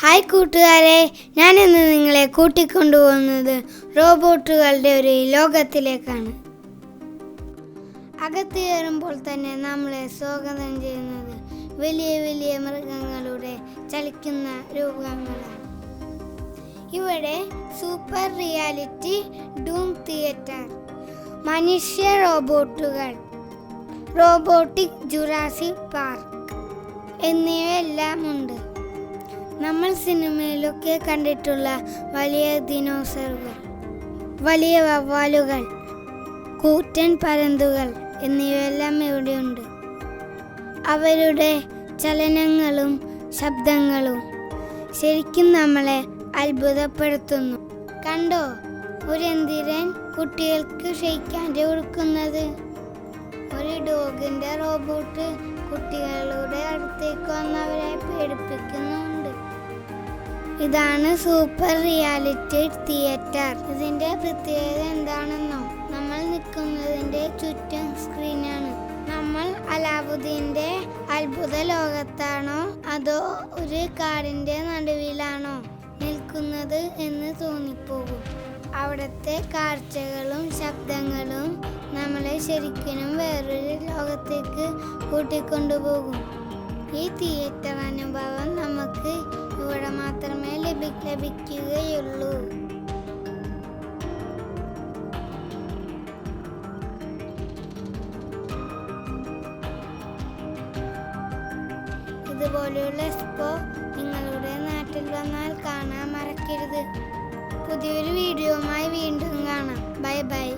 Hi കൂട്ടുകാരെ ഞാൻ ഇന്ന് നിങ്ങളെ കൂട്ടിക്കൊണ്ടുപോകുന്നത് റോബോട്ടുകളുടെ ഒരു ലോകത്തിലേക്കാണ്. അകത്ത് കയറുമ്പോൾ തന്നെ നമ്മളെ സ്വാഗതം ചെയ്യുന്നത് വലിയ വലിയ മൃഗങ്ങളുടെ ചലിക്കുന്ന രൂപങ്ങളാണ്. ഇവിടെ സൂപ്പർ റിയാലിറ്റി ഡൂം തിയേറ്റർ മനുഷ്യ റോബോട്ടുകൾ റോബോട്ടിക് ജുറാസിക് പാർക്ക് എന്നിവയെല്ലാം ഉണ്ട്. നമ്മൾ സിനിമയിലൊക്കെ കണ്ടിട്ടുള്ള വലിയ ദിനോസറുകൾ വലിയ വവ്വാലുകൾ കൂറ്റൻ പരന്തുകൾ എന്നിവയെല്ലാം ഇവിടെയുണ്ട്. അവരുടെ ചലനങ്ങളും ശബ്ദങ്ങളും ശരിക്കും നമ്മളെ അത്ഭുതപ്പെടുത്തുന്നു. കണ്ടോ? ഒരു എന്തിരൻ കുട്ടികൾക്ക് ഷെയ്ക്കാന്റെ കൊടുക്കുന്നത് ഒരു ഡോഗിന്റെ റോബോട്ട് കുട്ടികളുടെ അടുത്തേക്ക് വന്ന് അവരെ പേടിപ്പിക്കുന്നുണ്ട് ഇതാണ് സൂപ്പർ റിയാലിറ്റി തിയേറ്റർ. ഇതിന്റെ പ്രത്യേകത എന്താണെന്നോ? നമ്മൾ നിൽക്കുന്നതിന്റെ ചുറ്റും സ്ക്രീനാണ്. നമ്മൾ അലാവുദ്ദീന്റെ അത്ഭുത ലോകത്താണോ? അതോ ഒരു കാടിന്റെ നടുവിലാണോ നിൽക്കുന്നത് എന്ന് തോന്നിപ്പോകും. അവിടുത്തെ കാഴ്ചകളും ശബ്ദങ്ങളും നമ്മളെ ശരിക്കും വേറൊരു ലോകത്തേക്ക് കൂട്ടിക്കൊണ്ടുപോകും. ഈ തിയേറ്റർ അനുഭവം ലഭിക്കുകയുള്ളൂ ഇതുപോലെയുള്ള എക്സ്പോ നിങ്ങളുടെ നാട്ടിൽ വന്നാൽ കാണാൻ മറക്കരുത്. പുതിയൊരു വീഡിയോയുമായി വീണ്ടും കാണാം. Bye bye.